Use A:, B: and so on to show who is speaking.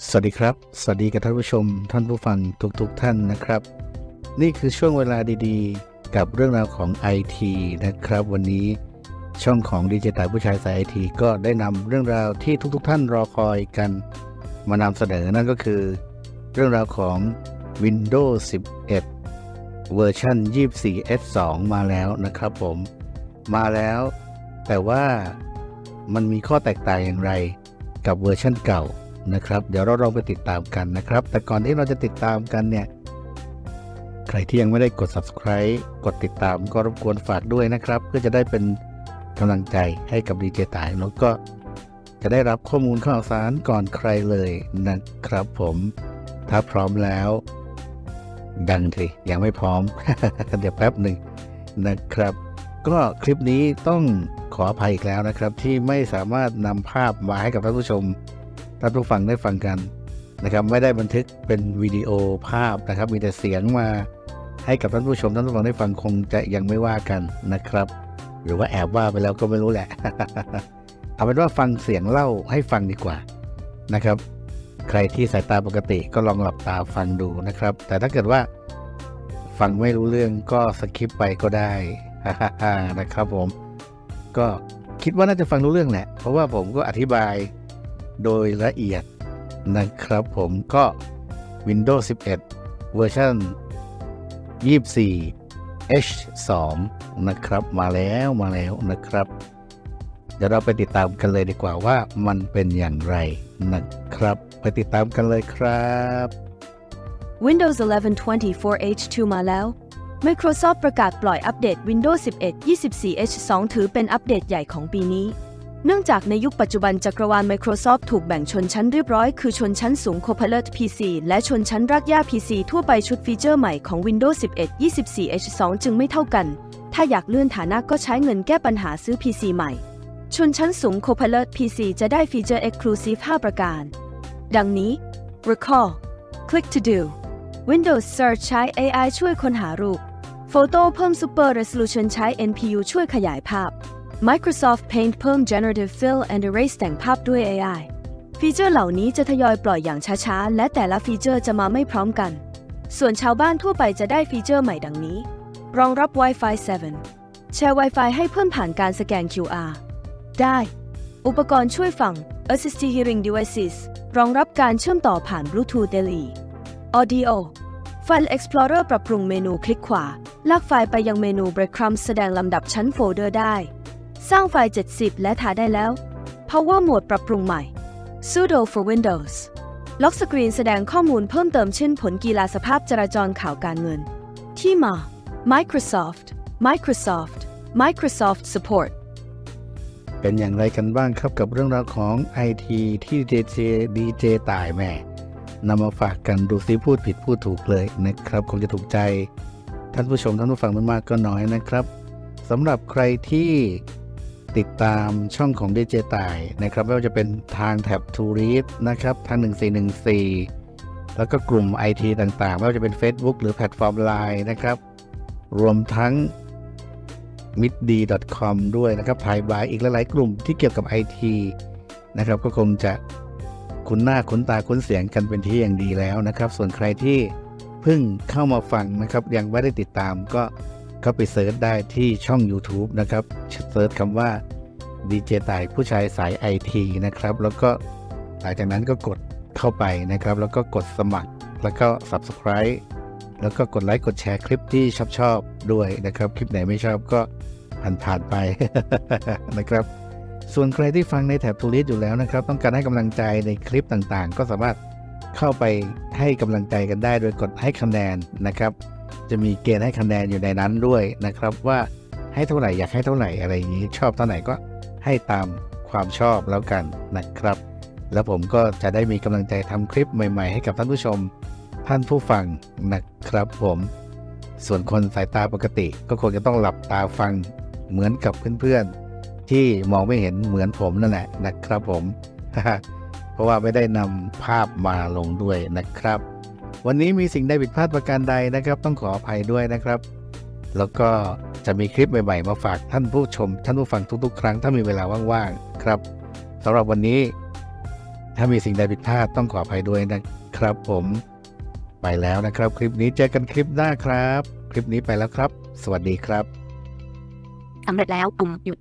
A: สวัสดีครับ สวัสดีกับท่านผู้ชม ท่านผู้ฟังทุกๆทท่านนะครับ นี่คือช่วงเวลาดีๆ กับเรื่องราวของ IT นะครับ วันนี้ช่องของดีเจตายผู้ชายสายไอทีก็ได้นำเรื่องราวที่ทุกๆทท่านรอคอยกัน มานำเสนอนั่นก็คือ เรื่องราวของ Windows 11 เวอร์ชัน 24S2 มาแล้วนะครับผม มาแล้ว แต่ว่ามันมีข้อแตกต่างอย่างไรกับเวอร์ชันเก่า นะครับ เดี๋ยวเราลองไปติดตามกันนะครับ แต่ก่อนที่เราจะติดตามกันเนี่ย ใครที่ยังไม่ได้กด subscribe กดติดตามก็รบกวนฝากด้วยนะครับ เพื่อจะได้เป็นกำลังใจให้กับดีเจตายแล้วก็จะได้รับข้อมูลข่าวสารก่อนใครเลยนะครับผมถ้าพร้อมแล้วดังสิยังไม่พร้อม เดี๋ยวแป๊บหนึ่งนะครับ ก็คลิปนี้ต้องขออภัยอีกแล้วนะครับ ที่ไม่สามารถนำภาพมาให้กับท่านผู้ชม ท่านผู้ฟังได้ฟังกันนะครับไม่ได้บันทึกเป็นวิดีโอภาพนะครับ มีแต่เสียงมาให้กับท่านผู้ชมท่านผู้ฟังได้ฟังคงจะยังไม่ว่ากันนะครับ หรือว่าแอบว่าไปแล้วก็ไม่รู้แหละ เอาเป็นว่าฟังเสียงเล่าให้ฟังดีกว่านะครับ ใครที่สายตาปกติก็ลองหลับตาฟังดูนะครับ แต่ถ้าเกิดว่าฟังไม่รู้เรื่องก็สคิปไปก็ได้นะครับผม ก็คิดว่าน่าจะฟังรู้เรื่องแหละเพราะว่าผมก็อธิบาย โดยละเอียดนะครับผมก็ Windows 11 เวอร์ชัน24 H2 นะครับมาแล้วมาแล้วนะครับ เดี๋ยวเราไปติดตามกันเลยดีกว่าว่ามันเป็นอย่างไรนะครับ ไปติดตามกันเลยครับ
B: Windows 11 24H2 มาแล้ว Microsoft ประกาศปล่อยอัปเดต Windows 11 24H2 ถือเป็นอัปเดตใหญ่ของปีนี้ เนื่องจากในยุคปัจจุบันจักรวาล Microsoft ถูกแบ่งชนชั้นเรียบร้อย คือชนชั้นสูง Copilot PC และชนชั้นรากหญ้า PC ทั่วไปชุดฟีเจอร์ใหม่ของ Windows 11 24H2 จึงไม่เท่ากัน ถ้าอยากเลื่อนฐานะก็ใช้เงินแก้ปัญหาซื้อ PC ใหม่ ชนชั้นสูง Copilot PC จะได้ฟีเจอร์ Exclusive 5 ประการ ดังนี้ Recall Click to do Windows Search ใช้ AI ช่วยค้นหารูป Photo เพิ่ม Super Resolution ใช้ NPU ช่วยขยายภาพ Microsoft Paint เพิ่ม Generative Fill and Erase แต่งภาพด้วย AI ฟีเจอร์เหล่านี้จะทยอยปล่อยอย่างช้าๆ และแต่ละฟีเจอร์จะมาไม่พร้อมกัน ส่วนชาวบ้านทั่วไปจะได้ฟีเจอร์ใหม่ดังนี้ รองรับ Wi-Fi 7 แชร์ Wi-Fi ให้เพิ่มผ่านการสแกน QR ได้ อุปกรณ์ช่วยฟัง Assistive Hearing Devices รองรับการเชื่อมต่อผ่าน Bluetooth LE Audio File Explorer ปรับปรุงเมนูคลิกขวา ลากไฟล์ไปยังเมนู Breadcrumbs แสดงลำดับชั้นโฟลเดอร์ได้ สร้างไฟล์ 70 และถ่ายได้แล้ว Power Mode ปรับปรุงใหม่ Sudo for Windows ล็อกสกรีนแสดงข้อมูลเพิ่มเติมเช่นผลกีฬาสภาพจราจรข่าวการเงิน ที่มา Microsoft Microsoft Microsoft Support
A: เป็นอย่างไรกันบ้างครับกับเรื่องราวของ IT ที่ดีเจดีเจตายแม่นำมาฝากกันดูซิพูดผิดพูดถูกเลยนะครับคงจะถูกใจ ท่านผู้ชมท่านผู้ฟังไม่มากก็น้อยนะครับสำหรับใครที่ ติดตามช่องของดีเจตายนะครับไม่ว่าจะเป็นทางแท็บทูริสนะครับทาง 1414 แล้วก็กลุ่ม IT ต่างๆ ไม่ว่าจะเป็น Facebook หรือแพลตฟอร์ม Line นะครับ รวมทั้ง m i d d c o m ด้วยนะครับภายบายอีกหลายๆกลุ่มที่เกี่ยวกับ IT นะครับ ก็คงจะคุ้นหน้าคุ้นตาคุ้นเสียงกันเป็นที่อย่างดีแล้วนะครับ ส่วนใครที่เพิ่งเข้ามาฟังนะครับ ยังไม่ได้ติดตามก็ เขาไปเซิร์ชได้ที่ช่อง YouTube นะครับเซิร์ชคำว่าดีเจต่ายผู้ชายสาย IT นะครับ แล้วก็หลังจากนั้นก็กดเข้าไปนะครับ แล้วก็กดสมัครแล้วก็ Subscribe แล้วก็กดไลค์กดแชร์คลิปที่ชอบชอบด้วยนะครับ คลิปไหนไม่ชอบก็ผ่านผ่านไปนะครับ ส่วนใครที่ฟังในแถบทูลิสอยู่แล้วนะครับ ต้องการให้กำลังใจในคลิปต่างๆ ก็สามารถเข้าไปให้กำลังใจกันได้โดยกดให้คะแนนนะครับ จะมีเกณฑ์ให้คะแนนอยู่ในนั้นด้วยนะครับว่าให้เท่าไหร่อยากให้เท่าไหร่อะไรอย่างนี้ชอบเท่าไหร่ก็ให้ตามความชอบแล้วกันนะครับ แล้วผมก็จะได้มีกำลังใจทำคลิปใหม่ ๆ ให้กับท่านผู้ชมท่านผู้ฟังนะครับผมส่วนคนสายตาปกติก็คงจะต้องหลับตาฟังเหมือนกับเพื่อนๆ ที่มองไม่เห็นเหมือนผมนั่นแหละนะครับผม เพราะว่าไม่ได้นำภาพมาลงด้วยนะครับ วันนี้มีสิ่งใดผิดพลาดประการใดนะครับ ต้องขออภัยด้วยนะครับ แล้วก็จะมีคลิปใหม่ๆ มาฝากท่านผู้ชม ท่านผู้ฟังทุกๆ ครั้งถ้ามีเวลาว่างๆครับสำหรับวันนี้ ถ้ามีสิ่งใดผิดพลาดต้องขออภัยด้วยนะครับ ผมไปแล้วนะครับ คลิปนี้เจอกันคลิปหน้าครับ คลิปนี้ไปแล้วครับ สวัสดีครับ
C: สำเร็จแล้วปุ่มหยุด